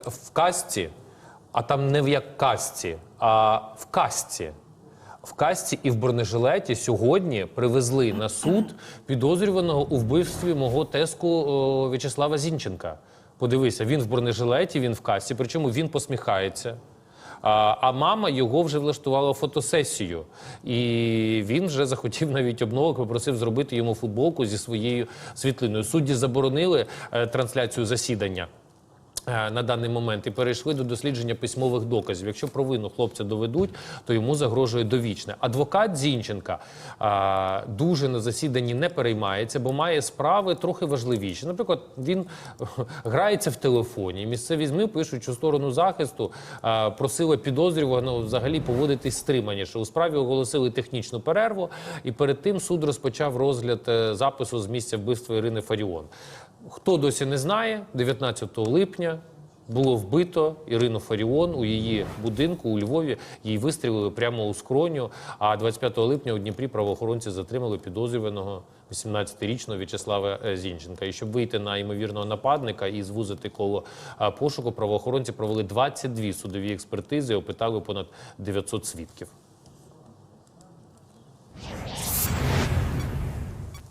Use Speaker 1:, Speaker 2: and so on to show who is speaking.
Speaker 1: в касті, а там не в як касті, а в касті. В касті і в бронежилеті сьогодні привезли на суд підозрюваного у вбивстві мого теску В'ячеслава Зінченка. Подивися, він в бронежилеті, він в касті, причому він посміхається. А, а мама його вже влаштувала фотосесію. І він вже захотів навіть обновок, попросив зробити йому футболку зі своєю світлиною. Судді заборонили е, трансляцію засідання. Е, На даний момент і перейшли до дослідження письмових доказів. Якщо провину хлопця доведуть, то йому загрожує довічне. Адвокат Зінченка а, дуже на засіданні не переймається, бо має справи трохи важливіші. Наприклад, він грається в телефоні. Місцеві ЗМІ пишуть, що сторону захисту а, просили підозрюваного взагалі поводитись стриманіше. У справі оголосили технічну перерву, і перед тим суд розпочав розгляд е, запису з місця вбивства Ірини Фаріон. Хто досі не знає, 19 липня було вбито Ірину Фаріон у її будинку у Львові. Її вистрілили прямо у скроню. А 25 липня у Дніпрі правоохоронці затримали підозрюваного 18-річного В'ячеслава е, Зінченка. І щоб вийти на ймовірного нападника і звузити коло е, пошуку, правоохоронці провели 22 судові експертизи, опитали понад 900 свідків.